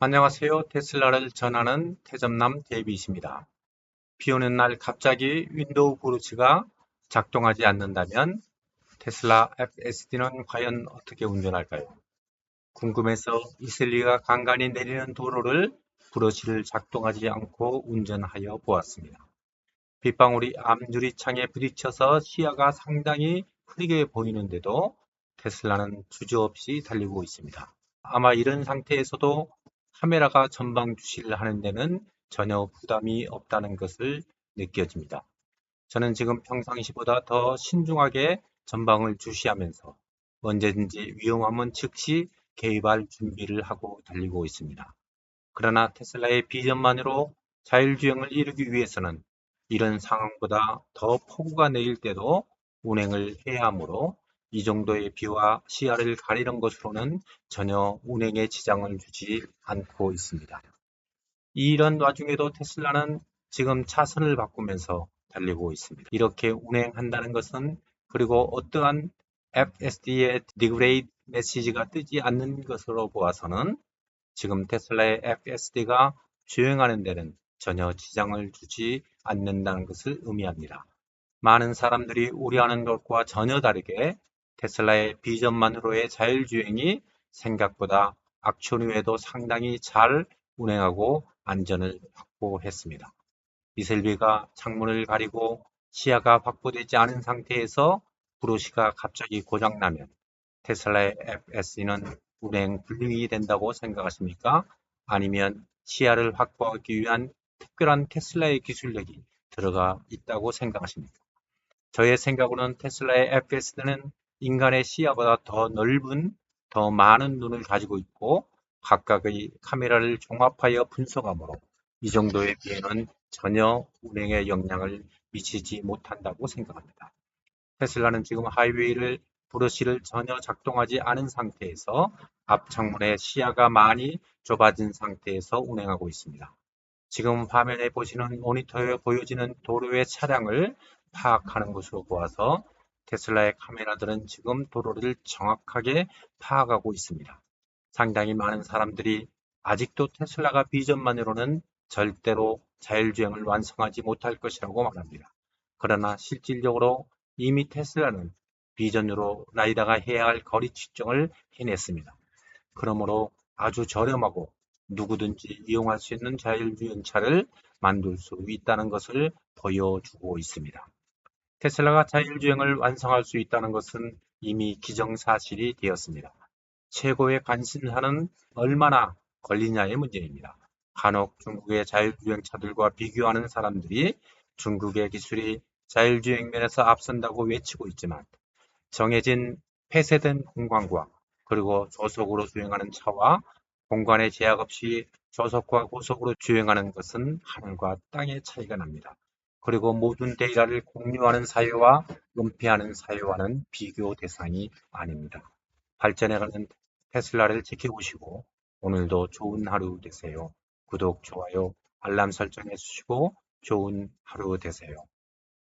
안녕하세요. 테슬라를 전하는 태점남 데이빗입니다. 비 오는 날 갑자기 윈도우 브루치가 작동하지 않는다면 테슬라 FSD는 과연 어떻게 운전할까요? 궁금해서 이슬리가 간간히 내리는 도로를 브러쉬를 작동하지 않고 운전하여 보았습니다. 빗방울이 앞유리 창에 부딪혀서 시야가 상당히 흐리게 보이는데도 테슬라는 주저없이 달리고 있습니다. 아마 이런 상태에서도 카메라가 전방 주시를 하는 데는 전혀 부담이 없다는 것을 느껴집니다. 저는 지금 평상시보다 더 신중하게 전방을 주시하면서 언제든지 위험하면 즉시 개입할 준비를 하고 달리고 있습니다. 그러나 테슬라의 비전만으로 자율주행을 이루기 위해서는 이런 상황보다 더 폭우가 내릴 때도 운행을 해야 하므로 이 정도의 비와 시야를 가리는 것으로는 전혀 운행에 지장을 주지 않고 있습니다. 이런 와중에도 테슬라는 지금 차선을 바꾸면서 달리고 있습니다. 이렇게 운행한다는 것은 그리고 어떠한 FSD의 디그레이드 메시지가 뜨지 않는 것으로 보아서는 지금 테슬라의 FSD가 주행하는 데는 전혀 지장을 주지 않는다는 것을 의미합니다. 많은 사람들이 우려하는 것과 전혀 다르게 테슬라의 비전만으로의 자율주행이 생각보다 악천 후에도 상당히 잘 운행하고 안전을 확보했습니다. 이슬비가 창문을 가리고 시야가 확보되지 않은 상태에서 브로시가 갑자기 고장나면 테슬라의 FSE는 운행 불능이 된다고 생각하십니까? 아니면 시야를 확보하기 위한 특별한 테슬라의 기술력이 들어가 있다고 생각하십니까? 저의 생각으로는 테슬라의 FSD는 인간의 시야보다 더 넓은, 더 많은 눈을 가지고 있고 각각의 카메라를 종합하여 분석하므로 이 정도의 비에는 전혀 운행에 영향을 미치지 못한다고 생각합니다. 테슬라는 지금 하이웨이를 브러쉬를 전혀 작동하지 않은 상태에서 앞 창문의 시야가 많이 좁아진 상태에서 운행하고 있습니다. 지금 화면에 보시는 모니터에 보여지는 도로의 차량을 파악하는 것으로 보아서 테슬라의 카메라들은 지금 도로를 정확하게 파악하고 있습니다. 상당히 많은 사람들이 아직도 테슬라가 비전만으로는 절대로 자율주행을 완성하지 못할 것이라고 말합니다. 그러나 실질적으로 이미 테슬라는 비전으로 라이다가 해야 할 거리 측정을 해냈습니다. 그러므로 아주 저렴하고 누구든지 이용할 수 있는 자율주행차를 만들 수 있다는 것을 보여주고 있습니다. 테슬라가 자율주행을 완성할 수 있다는 것은 이미 기정사실이 되었습니다. 최고의 관심사는 얼마나 걸리냐의 문제입니다. 간혹 중국의 자율주행차들과 비교하는 사람들이 중국의 기술이 자율주행 면에서 앞선다고 외치고 있지만 정해진 폐쇄된 공간과 그리고 조속으로 주행하는 차와 공간의 제약 없이 조속과 고속으로 주행하는 것은 하늘과 땅의 차이가 납니다. 그리고 모든 데이터를 공유하는 사회와 은폐하는 사회와는 비교 대상이 아닙니다. 발전해가는 테슬라를 지켜보시고 오늘도 좋은 하루 되세요. 구독, 좋아요, 알람 설정해 주시고 좋은 하루 되세요.